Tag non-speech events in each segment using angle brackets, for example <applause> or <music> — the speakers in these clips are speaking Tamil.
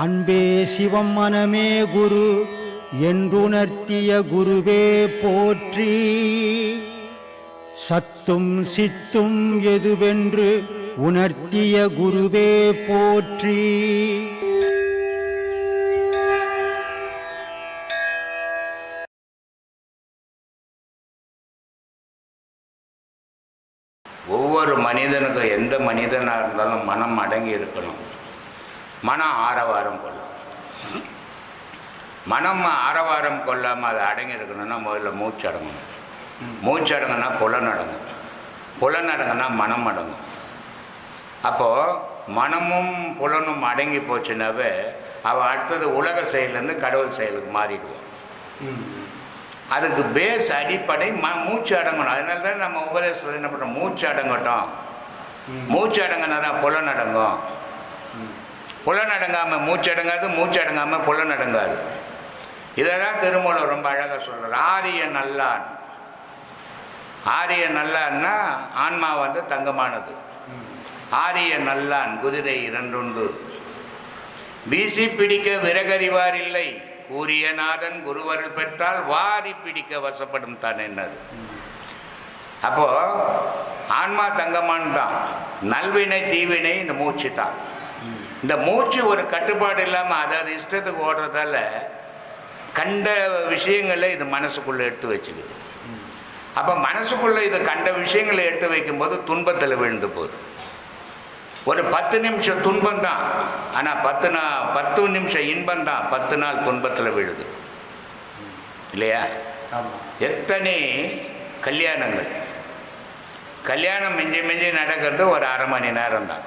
அன்பே சிவம் மனமே குரு என்றுணர்த்திய குருவே போற்றி. சத்தும் சித்தும் எதுவென்று உணர்த்திய குருவே போற்றி. ஒவ்வொரு மனிதனுக்கும் எந்த மனிதனாக இருந்தாலும் மனம் அடங்கி இருக்கணும். மனம் ஆரவாரம் கொள்ளும். மனம் ஆரவாரம் கொள்ளாமல் அது அடங்கியிருக்கணும்னா முதல்ல மூச்சு அடங்கணும். மூச்சு அடங்குனா புலன் அடங்கும் புலன் அடங்குனா மனம் அடங்கும். அப்போது மனமும் புலனும் அடங்கி போச்சுனாவே அவன் அடுத்தது உலக செயல்லேருந்து கடவுள் செயலுக்கு மாறிடுவான் அதுக்கு பேஸ் அடிப்படை ம மூச்சு அடங்கணும். அதனால தான் நம்ம உபதேசத்தில் என்ன பண்ணுறோம் மூச்சு அடங்கட்டும். மூச்சு அடங்கினா தான் புலன் அடங்கும். புலன் அடங்காமல் மூச்சடங்காமல் புலனடங்காது. மூச்சு அடங்காமல் அடங்காது இதை தான் திருமூலம் ரொம்ப அழகாக சொல்கிறார் ஆரிய நல்லான். ஆரிய நல்லான்னா ஆன்மா வந்து தங்கமானது. ஆரிய நல்லான் குதிரை இரண்டுண்டு. வீசி பிடிக்க விறகறிவார் இல்லை. கூறிய நாதன் குருவருள் பெற்றால் வாரி பிடிக்க வசப்படும் தான் என்னது? அப்போ ஆன்மா தங்கமான் தான். நல்வினை தீவினை இந்த மூச்சு தான். இந்த மூச்சு ஒரு கட்டுப்பாடு இல்லாமல் அதாவது இஷ்டத்துக்கு ஓடுறதால கண்ட விஷயங்களை இது மனசுக்குள்ளே எடுத்து வச்சுக்குது. அப்போ மனசுக்குள்ளே இது கண்ட விஷயங்களை எடுத்து வைக்கும்போது துன்பத்தில் விழுந்து போகுது. ஒரு பத்து நிமிஷம் துன்பம் தான் ஆனால் பத்து நா பத்து நிமிஷம் இன்பம் தான் பத்து நாள் துன்பத்தில் விழுது. இல்லையா? எத்தனை கல்யாணங்கள்? கல்யாணம் மிஞ்சி மிஞ்சி நடக்கிறது ஒரு அரை மணி நேரம் தான்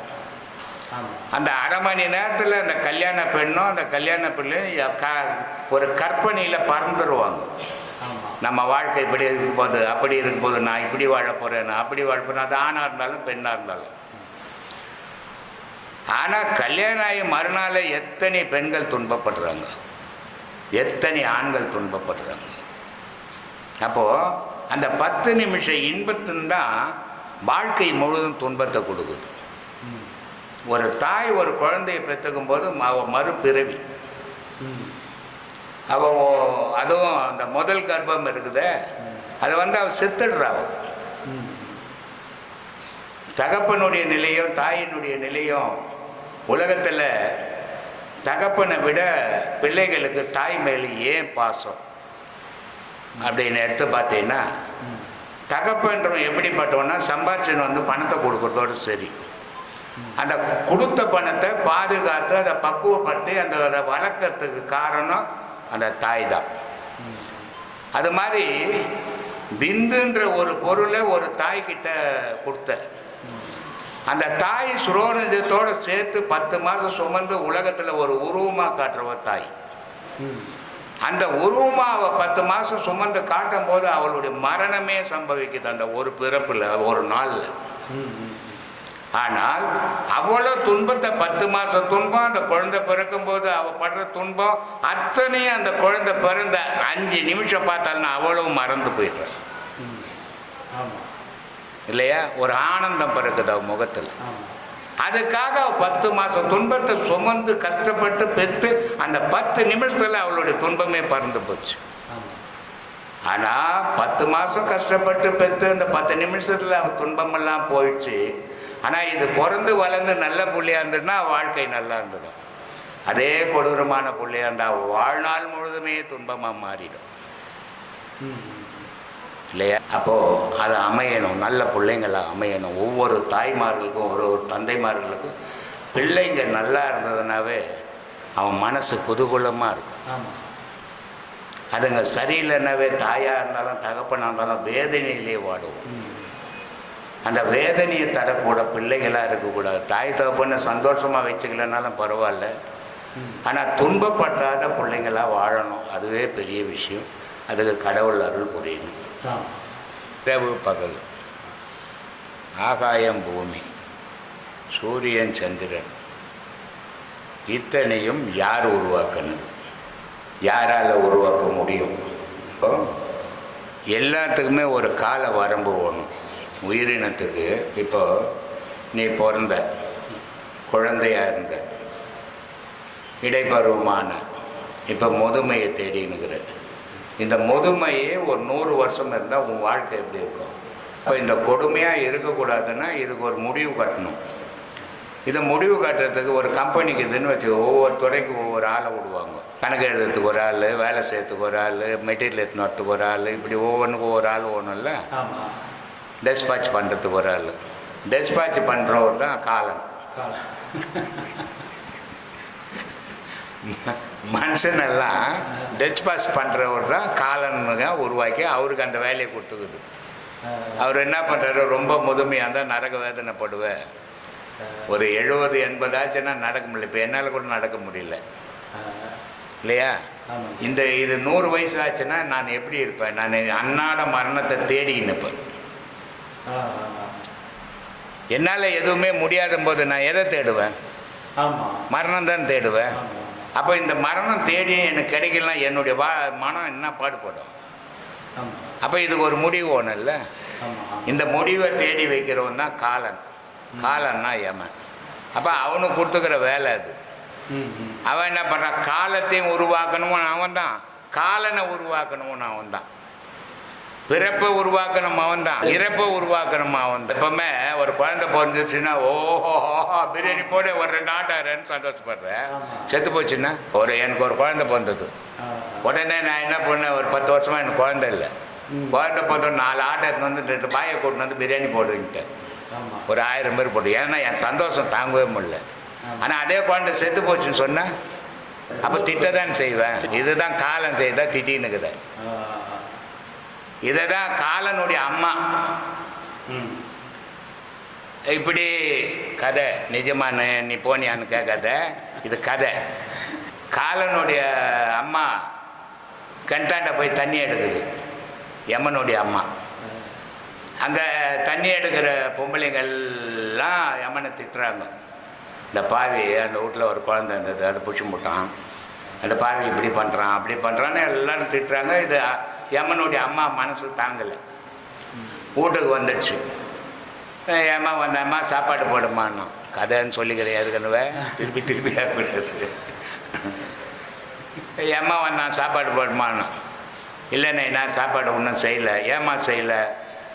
அந்த அரை மணி நேரத்தில் அந்த கல்யாண பெண்ணும் அந்த கல்யாண பிள்ளையும் க ஒரு கற்பனையில் பறந்துருவாங்க. நம்ம வாழ்க்கை இப்படி இருக்கும் போது அப்படி இருக்கும் போது நான் இப்படி வாழ போகிறேன் நான் அப்படி வாழ போகிறேன் அது ஆணாக இருந்தாலும் பெண்ணாக இருந்தாலும். ஆனால் கல்யாணம் ஆகி மறுநாள் எத்தனை பெண்கள் துன்பப்படுறாங்க? எத்தனை ஆண்கள் துன்பப்படுறாங்க? அப்போது அந்த பத்து நிமிஷம் இன்பத்தின் தான் வாழ்க்கை முழுவதும் துன்பத்தை கொடுக்குது. ஒரு தாய் ஒரு குழந்தையை பெற்றுக்கும் போது அவள் மறுபிறவி. அவள் அதுவும் அந்த முதல் கர்ப்பம் இருக்குதே அதை வந்து அவள் செத்துடுறாள் தகப்பனுடைய நிலையும் தாயினுடைய நிலையும் உலகத்தில் தகப்பனை விட பிள்ளைகளுக்கு தாய் மேலே ஏன் பாசம்? அப்படின்னு எடுத்து பார்த்தீங்கன்னா தகப்பன்றவன் எப்படிப்பட்டவன்னா சம்பாரிச்சுன்னு வந்து பணத்தை கொடுக்குறதோடு சரி. அந்த கொடுத்த பணத்தை பாதுகாத்து அதை பக்குவப்படுத்தி அந்த அதை வளர்க்கறதுக்கு காரணம் அந்த தாய் தான். அது மாதிரி பிந்துன்ற ஒரு பொருளை ஒரு தாய்கிட்ட கொடுத்த அந்த தாய் சுரோனிதத்தோடு சேர்த்து பத்து மாதம் சுமந்து உலகத்தில் ஒரு உருவமாக காட்டுறவ தாய். அந்த உருவமாக அவள் பத்து மாதம் சுமந்து காட்டும் போது அவளுடைய மரணமே சம்பவிக்குது அந்த ஒரு பிறப்பில் ஒரு நாளில். ஆனால் அவ்வளோ துன்பத்தை பத்து மாத துன்பம் அந்த குழந்தை பிறக்கும்போது அவள் படுற துன்பம் அத்தனையும் அந்த குழந்தை பிறந்த அஞ்சு நிமிஷம் பார்த்தாலும் அவ்வளவு மறந்து போயிடுறேன். இல்லையா? ஒரு ஆனந்தம் பிறக்குது அவள் முகத்தில். அதுக்காக அவள் பத்து மாதம் துன்பத்தை சுமந்து கஷ்டப்பட்டு பெற்று அந்த பத்து நிமிஷத்தில் அவளுடைய துன்பமே பறந்து போச்சு. ஆனால் பத்து மாதம் கஷ்டப்பட்டு பெற்று அந்த பத்து நிமிஷத்தில் அவள் துன்பமெல்லாம் போயிடுச்சு. ஆனால் இது பிறந்து வளர்ந்து நல்ல புள்ளியாக இருந்ததுன்னா வாழ்க்கை நல்லா இருந்தது. அதே கொடூரமான புள்ளியாக இருந்தால் வாழ்நாள் முழுதுமே துன்பமாக மாறிடும். இல்லையா? அப்போது அது அமையணும். நல்ல பிள்ளைங்களா அமையணும். ஒவ்வொரு தாய்மார்களுக்கும் ஒரு ஒரு தந்தைமார்களுக்கும் பிள்ளைங்க நல்லா இருந்ததுனாவே அவன் மனசு குதூகூலமாக இருக்கும். அதுங்க சரியில்லைன்னாவே தாயாக இருந்தாலும் தகப்பனாக இருந்தாலும் வேதனையிலே வாடுவோம். அந்த வேதனையை தரக்கூட பிள்ளைகளாக இருக்கக்கூடாது. தாய் தகப்பனை சந்தோஷமாக வச்சுக்கலனாலும் பரவாயில்ல. ஆனால் துன்பப்படாத பிள்ளைங்களா வாழணும். அதுவே பெரிய விஷயம். அதுக்கு கடவுள் அருள் புரியணும். இரவு பகல். ஆகாயம் பூமி. சூரியன் சந்திரன். இத்தனையும் யார் உருவாக்குனது? யாரால் உருவாக்க முடியும்? இப்போ எல்லாத்துக்குமே ஒரு கால வரம்பு வேணும் உயிரினத்துக்கு இப்போ நீ பிறந்த குழந்தையா இருந்த இடைப்பருவமான இப்போ முதுமையை தேடினுங்கிற இந்த முதுமையே ஒரு நூறு வருஷம் இருந்தால் உன் வாழ்க்கை எப்படி இருக்கும்? இப்போ இந்த கொடுமையாக இருக்கக்கூடாதுன்னா இதுக்கு ஒரு முடிவு கட்டணும். இதை முடிவு கட்டுறதுக்கு ஒரு கம்பெனிக்கு இதுன்னு வச்சு ஒவ்வொரு துறைக்கு ஒவ்வொரு ஆளை விடுவாங்க. கணக்கு எழுதுறதுக்கு ஒரு ஆள் வேலை செய்யறதுக்கு ஒரு ஆள் மெட்டீரியல் எடுத்துன்னு வரத்துக்கு ஒரு ஆள் இப்படி ஒவ்வொன்றுக்கு ஒவ்வொரு ஆள் ஒன்றும்ல டெஸ்பாச் பண்ணுறதுக்கு ஒரு ஆள். டெஸ்பாச் பண்ணுறவர் தான் காலன். மனுஷனெல்லாம் டெஸ்பாச் பண்ணுறவர் தான் காலனுங்க உருவாக்கி அவருக்கு அந்த வேலையை கொடுத்துக்குது. அவர் என்ன பண்ணுறாரு ரொம்ப முதுமையாக இருந்தால் நரக வேதனைப்படுவேன் ஒரு எழுபது எண்பது ஆச்சுன்னா நடக்க முடியல. இப்போ என்னால் கூட நடக்க முடியல. இல்லையா? இந்த இது நூறு வயசு ஆச்சுன்னா நான் எப்படி இருப்பேன்? நான் அன்னாட மரணத்தை தேடிக்கின்னு நிற்பேன் என்னால் எதுவுமே முடியாத போது நான் எதை தேடுவேன்? மரணம் தான் தேடுவேன். அப்போ இந்த மரணம் தேடி எனக்கு கிடைக்கலாம் என்னுடைய வா மனம் என்ன பாடுபடும்? அப்போ இதுக்கு ஒரு முடிவு ஒன்றும் இல்லை. இந்த முடிவை தேடி வைக்கிறவன் தான் காலன். காலன்னா யமன். அப்போ அவனுக்கு கொடுத்துக்கிற வேலை அது. அவன் என்ன பண்ணுறான் காலத்தையும் உருவாக்கணும்னு அவன் தான் காலனை உருவாக்கணும்னு அவன் தான் பிறப்பை உருவாக்கணும் அவன் தான் இறப்பை உருவாக்கணும் அவன் தான் எப்பவுமே ஒரு குழந்தை பிறந்துச்சுன்னா ஓஹோ பிரியாணி போட ஒரு ரெண்டு ஆட்டாரன்னு சந்தோஷப்படுறேன். செத்து போச்சுன்னா ஒரு எனக்கு ஒரு குழந்தை பிறந்தது. உடனே நான் என்ன பண்ணேன் ஒரு பத்து வருஷமா எனக்கு குழந்தை இல்லை. குழந்தை பிறந்த நாலு ஆட்டை எடுத்துன்னு வந்து ரெண்டு பாயை கூட்டின்னு வந்து பிரியாணி போடுறீன்ட்டேன் ஒரு ஆயிரம் பேர் போட்டு. ஏன்னா என் சந்தோஷம் தாங்கவே முடியல. ஆனால் அதே குழந்தை செத்து போச்சுன்னு சொன்னால் அப்போ திட்டதான் செய்வேன். இதுதான் காலம் செய்தா திட்டின்னுக்குத. இதை தான் காலனுடைய அம்மா. இப்படி கதை. நிஜமானு நீ போனியான்னு கேட்காத இது கதை. காலனுடைய அம்மா கண்டாண்ட போய் தண்ணி எடுக்குது. யமனுடைய அம்மா. அங்கே தண்ணி எடுக்கிற பொம்பளைங்கள்லாம் யமனை திட்டுறாங்க. இந்த பாவி அந்த வீட்டில் ஒரு குழந்தை இருந்தது அதை பிடிச்சி போட்டான் அந்த பாவி இப்படி பண்ணுறான் அப்படி பண்ணுறான்னு எல்லாரும் திட்டுறாங்க. இது யமனுடைய அம்மா மனசு தாங்கலை. வீட்டுக்கு வந்துடுச்சு. ஏமா ஏம்மா சாப்பாடு போடுமான்னு கதைன்னு சொல்லிக்கிறேன் ஏற்கனவே திருப்பி திருப்பி கேட்கக்கூடாது ஏமா வந்தான் சாப்பாடு போடுமான்னு இல்லைண்ணே நான் சாப்பாடு ஒன்றும் செய்யலை. ஏம்மா செய்யலை?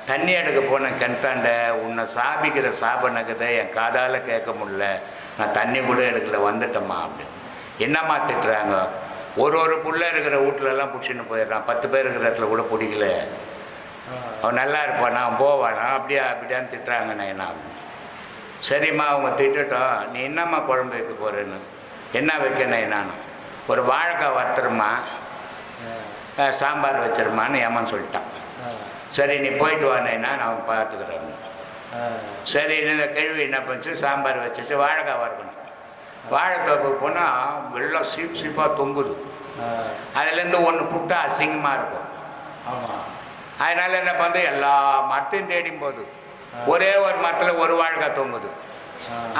தண்ணி எடுக்க போன கிணத்தாண்ட உன்னை சாபிக்கிற சாபனக்கதை என் காதால் கேட்க முடில நான் தண்ணி கூட எடுக்கல வந்துட்டேம்மா அப்படின்னு. என்னம்மா திட்டுறாங்க? ஒரு ஒரு புள்ள இருக்கிற வீட்லலாம் பிடிச்சின்னு போயிடுறான். பத்து பேர் இருக்கிற இடத்துல கூட பிடிக்கல. அவன் நல்லா இருப்பானா. அவன் போவானா. அப்படியா அப்படியான்னு திட்டுறாங்கண்ணே என்ன சரிம்மா அவங்க திட்டுட்டோம். நீ என்னம்மா குழம்பு வைக்க போகிறேன்னு என்ன வைக்கணும் நானும் ஒரு வாழைக்காய் வறுத்துருமா சாம்பார் வச்சிருமான்னு ஏமான்னு சொல்லிட்டான். சரி நீ போயிட்டு வானேன்னா நான் பார்த்துக்கிறேன் சரி இந்த கேள்வி என்ன பண்ணுச்சு சாம்பார் வச்சுட்டு வாழைக்காய் வறுக்கணும். வாழைத்தோப்பு போனால் வெள்ளம் சீப் சீப்பாக தொங்குது. அதுலேருந்து ஒன்று புட்டா அசிங்கமாக இருக்கும். அதனால என்ன பண்ணுது? எல்லா மரத்தையும் தேடும் போது ஒரே ஒரு மரத்தில் ஒரு வாழைக்காய் தொங்குது.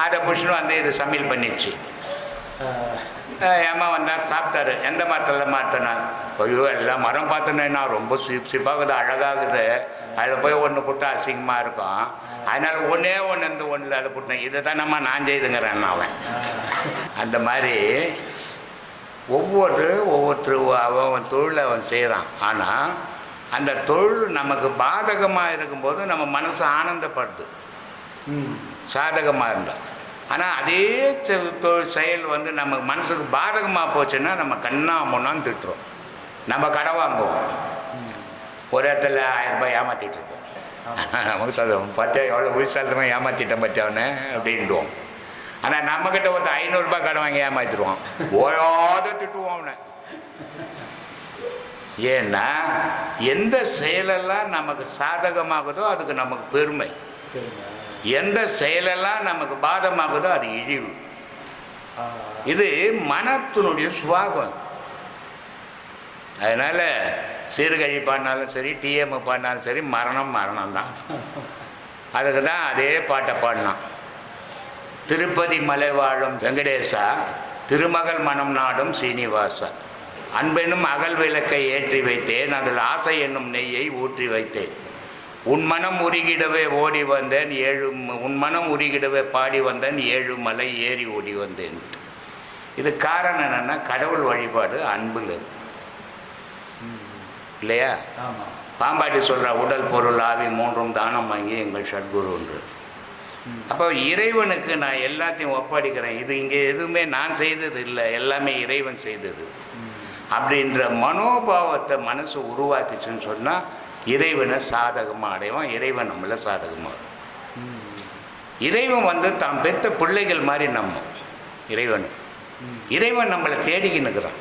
அதை பிடிச்சின்னு வந்து இது சமையல் பண்ணிடுச்சு. ஏம்மா வந்தார் சாப்பிட்டாரு. எந்த மரத்தில் மாற்றினார் ஐயோ எல்லாம் மரம் பார்த்தோன்னேன்னா ரொம்ப சீப் சீப்பாகுது அழகாகுது. அதில் போய் ஒன்று புட்டா அசிங்கமாக இருக்கும். அதனால் ஒன்றே ஒன்று இந்த ஒன்றில் அதை புட்டினேன். இதை தான் நம்ம நான் செய்துங்கிறேன் அவன். அந்த மாதிரி ஒவ்வொரு ஒவ்வொருத்தர் அவன் அவன் தொழிலை அவன் செய்கிறான் ஆனால் அந்த தொழில் நமக்கு பாதகமாக இருக்கும்போது நம்ம மனசு ஆனந்தப்படுது. சாதகமாக இருந்தால் ஆனால் அதே செயல் வந்து நம்ம மனசுக்கு பாதகமாக போச்சுன்னா நம்ம கண்ணா முன்னான்னு திட்டுறோம். நம்ம கடை வாங்குவோம். ஒரு இடத்துல ஆயிரம் ரூபாய் ஏமாற்றிட்டு இருப்போம். நமக்கு சொல்லுவோம் பார்த்தியா எவ்வளோ புதுசாலத்தமாக ஏமாற்றிட்டேன் பார்த்தியாவனே அப்படின்டுவோம். ஆனால் நம்மக்கிட்ட ஒருத்தர் ஐநூறுரூபா கடன் வாங்கி ஏமாற்றிடுவோம் ஓயாத திட்டுவோம் அவனை. ஏன்னா எந்த செயலெல்லாம் நமக்கு சாதகமாகுதோ அதுக்கு நமக்கு பெருமை. எந்த செயலெல்லாம் நமக்கு பாதமாகுதோ அது இழிவு. இது மனத்தினுடைய சுபாவம். அதனால் சீர்கழி பாடினாலும் சரி டிஎம் பாடினாலும் சரி மரணம் மரணம் தான் அதுக்கு தான் அதே பாட்டை பாடினான். திருப்பதி மலை வாழும் வெங்கடேசா திருமகள் மனம் நாடும் சீனிவாசா. அன்பெனும் அகல் விளக்கை ஏற்றி வைத்தேன் அதில் ஆசை என்னும் நெய்யை ஊற்றி வைத்தேன். உன் மனம் உருகிடவே ஓடி வந்தேன் ஏழு உன் மனம் உருகிடவே பாடி வந்தேன் ஏழு மலை ஏறி ஓடி வந்தேன். இது காரணம் என்னென்னா கடவுள் வழிபாடு அன்பில் இல்லையா? பாம்பாட்டி சொல்கிற உடல் பொருள் ஆவி மூன்றும் தானம் வாங்கி எங்கள் சத்குருன்று அப்போ இறைவனுக்கு நான் எல்லாத்தையும் ஒப்படைக்கிறேன். இது இங்கே எதுவுமே நான் செய்தது இல்லை எல்லாமே இறைவன் செய்தது. அப்படின்ற மனோபாவத்தை மனசு உருவாக்குச்சுன்னு சொன்னால் இறைவனை சாதகமாக அடைவான் இறைவன் நம்மளை சாதகமாக இறைவன் வந்து தாம் பெத்த பிள்ளைகள் மாதிரி நம்ம இறைவன். இறைவன் நம்மளை தேடிக்கின்னுக்கிறான்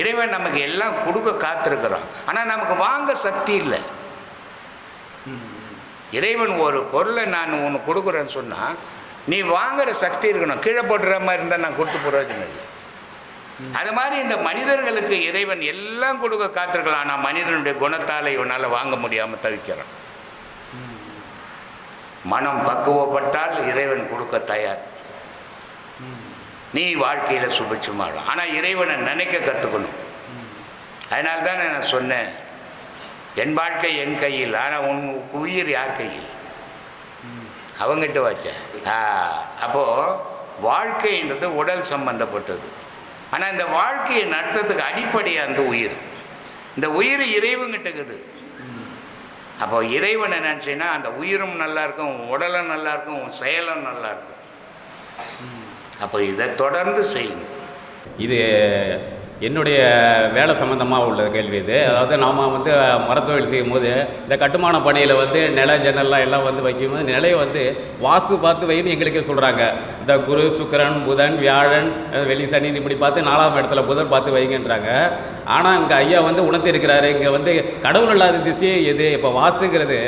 இறைவன் நமக்கு எல்லாம் கொடுக்க காத்திருக்கிறான். ஆனால் நமக்கு வாங்க சக்தி இல்லை. இறைவன் ஒரு பொருளை நான் ஒன்று கொடுக்குறேன்னு சொன்னால் நீ வாங்குற சக்தி இருக்கணும். கீழே போட்டுற மாதிரி இருந்தால் நான் கொடுத்து பிரயோஜனம் இல்லை. அது மாதிரி இந்த மனிதர்களுக்கு இறைவன் எல்லாம் கொடுக்க காத்திருக்கலாம். ஆனால் மனிதனுடைய குணத்தால் இவனால் வாங்க முடியாமல் தவிக்கிறான். மனம் பக்குவப்பட்டால் இறைவன் கொடுக்க தயார். நீ வாழ்க்கையில் சுபிட்சமாகலாம் ஆனால் இறைவனை நினைக்க கற்றுக்கணும் அதனால தான் நான் சொன்னேன். என் வாழ்க்கை என் கையில். ஆனால் உன் உயிர் யார் கையில்? அவங்ககிட்ட வச்சேன். ஆ அப்போது வாழ்க்கைன்றது உடல் சம்பந்தப்பட்டது. ஆனால் இந்த வாழ்க்கையை நடத்துறதுக்கு அடிப்படையாக அந்த உயிர். இந்த உயிர் இறைவங்கிட்டக்குது அப்போ இறைவன் நினச்சின்னா அந்த உயிரும் நல்லாயிருக்கும் உடலும் நல்லாயிருக்கும் உன் செயலும் நல்லா இருக்கும். அப்போ இதை தொடர்ந்து செய்யுங்க. இது என்னுடைய வேலை சம்மந்தமாக உள்ள கேள்வி இது. அதாவது நாம் வந்து மரத்தொழில் செய்யும் போது இந்த கட்டுமான பணியில் வந்து நில ஜன்னல்லாம் எல்லாம் வந்து வைக்கும்போது நிலையை வந்து வாசு பார்த்து வைன்னு எங்களுக்கே சொல்கிறாங்க இந்த குரு சுக்கரன் புதன் வியாழன் வெள்ளி சனி இப்படி பார்த்து நாலாம் இடத்துல புதன் பார்த்து வைங்கன்றாங்க. ஆனால் இங்கே ஐயா வந்து உணர்த்தி இருக்கிறாரு. இங்கே வந்து கடவுள் இல்லாத திசையே எது? இப்போ வாசுங்கிறது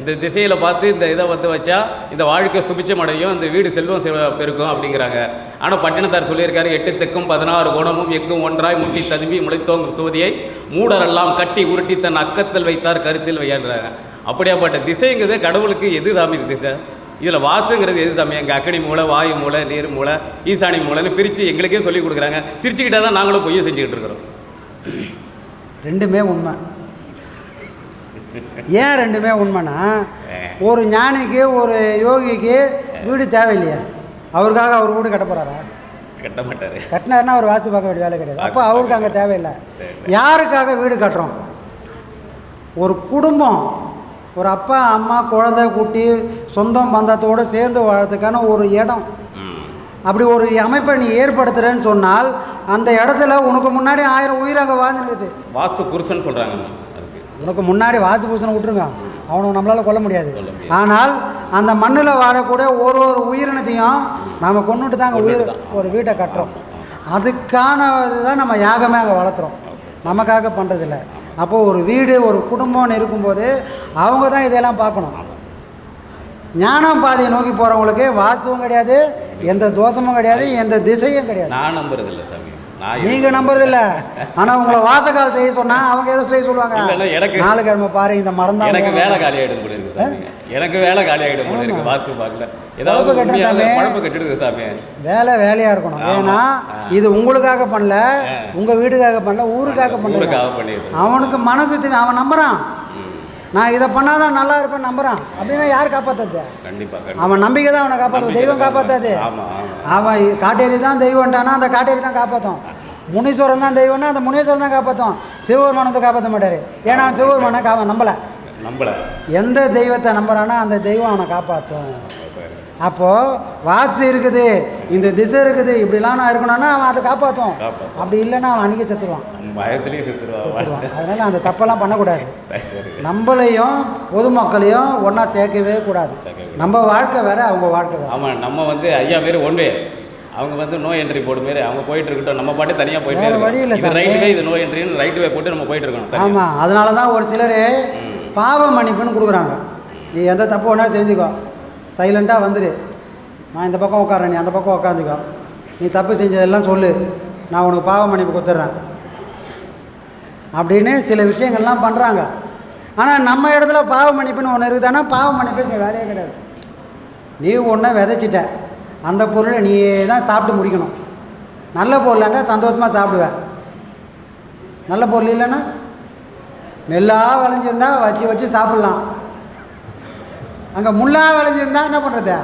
இந்த திசையில் பார்த்து இந்த இதை வந்து வச்சா இந்த வாழ்க்கை சுபிச்சம் அடையும் இந்த வீடு செல்வம் செல்வ பெருக்கும் அப்படிங்கிறாங்க. ஆனால் பட்டினத்தார் சொல்லியிருக்காரு எட்டு தெக்கும் பதினாறு குணமும் எக்கும் ஒன்றாக ஒன்றாய் முட்டி ததும்பி முளைத்தோங்கும் சோதியை மூடரெல்லாம் கட்டி உருட்டி தன் அக்கத்தில் வைத்தார் கருத்தில் வையான்றாங்க. அப்படியாப்பட்ட திசைங்கிறது கடவுளுக்கு எது இது திசை? இதில் வாசுங்கிறது எது சாமி? எங்கள் அக்கனி மூளை வாயு மூளை நீர் மூளை ஈசானி மூளைன்னு பிரித்து எங்களுக்கே சொல்லி கொடுக்குறாங்க. சிரிச்சுக்கிட்டே தான் நாங்களும் பொய்யை செஞ்சுக்கிட்டு இருக்கிறோம். ரெண்டுமே உண்மை. ஏன் ரெண்டுமே உண்மைனா ஒரு ஞானிக்கு ஒரு யோகிக்கு வீடு தேவையில்லையா. அவருக்காக அவர் வீடு கட்ட போகிறாரா கட்ட மாட்டார் கட்டினாருன்னா அவர் வாசி பார்க்க வேண்டிய வேலை கிடையாது. அப்போ அவருக்கு அங்கே தேவையில்லை. யாருக்காக வீடு கட்டுறோம்? ஒரு குடும்பம் ஒரு அப்பா அம்மா குழந்தை குட்டி சொந்தம் பந்தத்தோடு சேர்ந்து வாழறதுக்கான ஒரு இடம். அப்படி ஒரு அமைப்பை நீ ஏற்படுத்துகிறேன்னு சொன்னால் அந்த இடத்துல உனக்கு முன்னாடி ஆயிரம் உயிர் அங்கே வாழ்ந்துருக்குது வாஸ்து புருஷன் சொல்கிறாங்க உனக்கு முன்னாடி வாசி பூசனை விட்டுருங்க. அவனை நம்மளால் கொல்ல முடியாது. ஆனால் அந்த மண்ணில் வாழக்கூடிய ஒரு ஒரு உயிரினத்தையும் நாம் கொண்டுட்டு தாங்க உயிர் தான். ஒரு வீட்டை கட்டுறோம். அதுக்கான இதுதான் நம்ம யாகமே அங்கே வளர்த்துறோம். நமக்காக பண்ணுறதில்ல அப்போது ஒரு வீடு ஒரு குடும்பம்னு இருக்கும்போது அவங்க தான் இதெல்லாம் பார்க்கணும். ஞானம் பாதையை நோக்கி போகிறவங்களுக்கு வாஸ்துவும் கிடையாது எந்த தோஷமும் கிடையாது எந்த திசையும் கிடையாது. நான் நம்புறது இல்லை நீங்க நம்புறதில்ல <laughs> ஆனா உங்களை வாசகால் செய்ய சொன்னா அவங்க எதை செய்ய சொல்லுவாங்க எனக்கு- நாலு கிழமை பாரு இந்த தான் எனக்கு. வேலை காலி ஆகிடும் போல இருக்கு சாமி எனக்கு வேலை காலி ஆகிடும் போல இருக்கு வாஸ்து பார்க்கல ஏதாவது. குழப்பம் கட்டிடுது சாமி வேலை வேலையா இருக்கணும். ஏன்னா. இது உங்களுக்காக பண்ணல. உங்க வீட்டுக்காக பண்ணல ஊருக்காக பண்ணல அவனுக்கு மனசு அவன் நம்புறான். நான் இதை பண்ணாதான் நல்லா இருப்பேன் நம்புறான். அப்படின்னா யார் காப்பாத்தாது? கண்டிப்பா கண்டிப்பா. அவன் நம்பிக்கை தான் அவனை காப்பாற்றும் தெய்வம் தான் ஆமா அவன் காட்டேரி தான் தெய்வம்ட்டானா அந்த காட்டேரி தான் காப்பாற்றும் முனீஸ்வரன் தான் தெய்வம்னா அந்த முனீஸ்வரன் தான் காப்பாற்றும் சிவபெருமானத்தை காப்பாற்ற மாட்டார். ஏன்னா சிவபெருமானை கா நம்பலை. நம்பல. எந்த தெய்வத்தை நம்புறானோ அந்த தெய்வம் அவனை காப்பாற்றும் அப்போது வாசு இருக்குது இந்த திசை இருக்குது இப்படிலாம் நான் இருக்கணும்னா அவன் அதை காப்பாற்றும். அப்படி இல்லைன்னா அவன் அன்றைக்கி செத்துருவான். செத்துருவான். அதனால் அந்த தப்பெல்லாம் பண்ணக்கூடாது. நம்மளையும் பொதுமக்களையும் ஒன்றா சேர்க்கவே கூடாது. நம்ம வாழ்க்கை வேற அவங்க வாழ்க்கை வேற. ஆமா நம்ம வந்து ஐயா பேர் ஒன்வே அவங்க வந்து நோ என்ட்ரி போர்டு மாரி. அவங்க போயிட்டு இருக்கட்டும் நம்ம பாட்டு தனியா போயிட்டே இருக்கோம் இது சாமி. ரைட் வே இது நோ என்ட்ரின்னு ரைட் வே போட்டு நம்ம போயிட்டு இருக்கணும். ஆமாம் அதனால தான் ஒரு சிலர் பாவ மன்னிப்புன்னு கொடுக்குறாங்க. நீ எந்த தப்பு வேணாலும் செஞ்சுக்கோ. சைலண்ட்டாக வந்துடு நான் இந்த பக்கம் உட்காரேன் நீ அந்த பக்கம் உட்காந்துக்கோ. நீ தப்பு செஞ்சதெல்லாம் சொல்லு. நான் உனக்கு பாவ மன்னிப்பு கொடுத்துட்றேன். அப்படின்னு சில விஷயங்கள்லாம் பண்ணுறாங்க ஆனால் நம்ம இடத்துல பாவ மன்னிப்புன்னு ஒன்று இருக்குதானா பாவ மன்னிப்பு இங்கே வேலையே கிடையாது. நீ ஒன்றை விதைச்சிட்ட. அந்த பொருளை நீ தான் சாப்பிட்டு முடிக்கணும். நல்ல பொருளாக இருந்தால் சந்தோஷமாக சாப்பிடுவேன் நல்ல பொருள் இல்லைன்னா நெல்லாக விளைஞ்சிருந்தா வச்சு வச்சு சாப்பிட்லாம். அங்கே முள்ளாக விளைஞ்சிருந்தா என்ன பண்ணுறது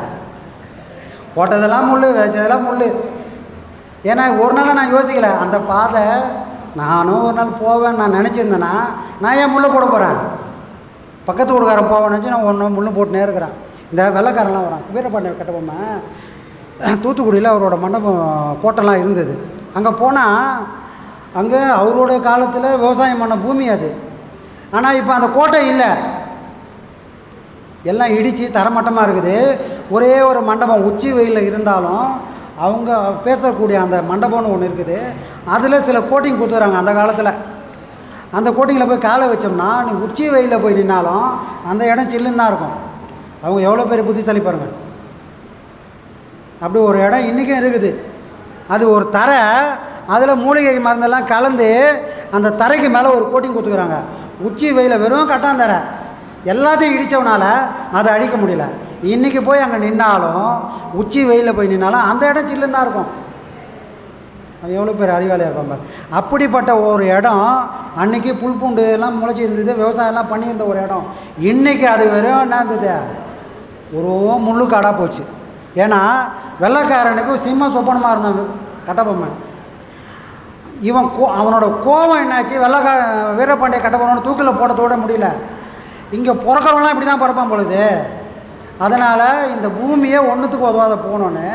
போட்டதெல்லாம் முள் விளைச்சதெல்லாம் முள் ஏன்னா ஒரு நாள் நான் யோசிக்கலை. அந்த பாதை நானும் ஒரு நாள் போவேன் நான் நினச்சிருந்தேன்னா நான் ஏன் முள்ளை போட போகிறேன் பக்கத்து ஊருக்காரன் போவேன் நினச்சி நான் ஒன்று முள்ளு போட்டுனே இருக்கிறேன். இந்த வெள்ளைக்காரன்லாம் வரான். வீரபாண்டிய கட்டபொம்மை தூத்துக்குடியில் அவரோட மண்டபம் கோட்டைலாம் இருந்தது. அங்கே போனால் அங்கே அவரோட காலத்தில் விவசாயம் பண்ண பூமி அது. ஆனால் இப்போ அந்த கோட்டை இல்லை. எல்லாம் இடித்து தரமட்டமாக இருக்குது. ஒரே ஒரு மண்டபம் உச்சி வெயிலில் இருந்தாலும் அவங்க பேசக்கூடிய அந்த மண்டபம்னு ஒன்று இருக்குது. அதில் சில கோட்டிங் கொடுத்துறாங்க அந்த காலத்தில். அந்த கோட்டிங்கில் போய் காலை வச்சோம்னா நீ உச்சி வெயிலில் போய் நின்னாலும் அந்த இடம் சில்லுன்னு தான் இருக்கும். அவங்க எவ்வளோ பேர் புத்திசாலி பாருங்கள் அப்படி ஒரு இடம் இன்றைக்கும் இருக்குது. அது ஒரு தரை அதில் மூலிகை மருந்தெல்லாம் கலந்து அந்த தரைக்கு மேலே ஒரு கோட்டிங் கொடுத்துக்கிறாங்க. உச்சி வெயில் வெறும் கட்டாந்தரை எல்லாத்தையும் இடித்தவனால அதை அழிக்க முடியல. இன்றைக்கி போய் அங்கே நின்னாலும் உச்சி வெயிலில் போய் நின்னாலும் அந்த இடம் சில்லுன்னு தான் இருக்கும். அவன் எவ்வளோ பேர் அறிவாளியாக இருப்பான் அப்படிப்பட்ட ஒரு இடம் அன்னைக்கு புல் பூண்டு எல்லாம் முளைச்சி இருந்தது விவசாயம்லாம் பண்ணியிருந்த ஒரு இடம். இன்றைக்கி அது வெறும் என்ன இருந்தது? ஒரு முள்ளு காடாக போச்சு. ஏன்னா வெள்ளைக்காரனுக்கு சிம்ம சொப்பனமாக இருந்தான் கட்டபொம்மன். இவன் கோ அவனோட கோபம் என்னாச்சு? வெள்ளைக்கா வீரபாண்டிய கட்டபொம்மனோட தூக்கில் போட்டதோட முடியல. இங்கே பிறக்கிறவங்களாம் இப்படி தான் பிறப்பான் பொழுது. அதனால் இந்த பூமியே ஒன்றுத்துக்கு உதவாத போனோன்னு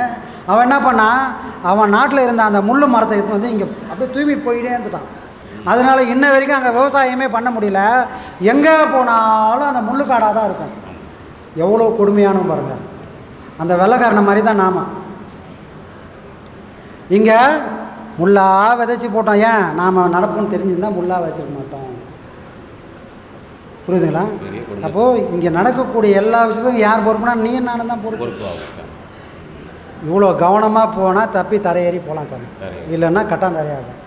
அவன் என்ன பண்ணான் அவன் நாட்டில் இருந்த அந்த முள் மரத்தை எடுத்து வந்து இங்கே அப்படியே தூவி போயிட்டே இருந்துட்டான். அதனால் இன்ன வரைக்கும் அங்கே விவசாயமே பண்ண முடியல. எங்கே போனாலும் அந்த முள்ளு காடாக தான் இருக்கும். எவ்வளோ கொடுமையானு பாருங்கள் அந்த வெள்ளக்காரனை மாதிரி தான் நாம. இங்கே முள்ளா விதைச்சி போட்டோம். ஏன்? நாம் நடப்போம்னு தெரிஞ்சிருந்தா முள்ளா வச்சிருக்க மாட்டோம். புரியுதுங்களா. அப்போது இங்கே நடக்கக்கூடிய எல்லா விஷயத்துக்கும் யார் பொறுப்புனா நீ நானும் தான் பொறுப்பு. இவ்வளோ கவனமாக போனால் தப்பி தரையேறி போகலாம் சார். இல்லைன்னா கட்டாந்தரையாகும்.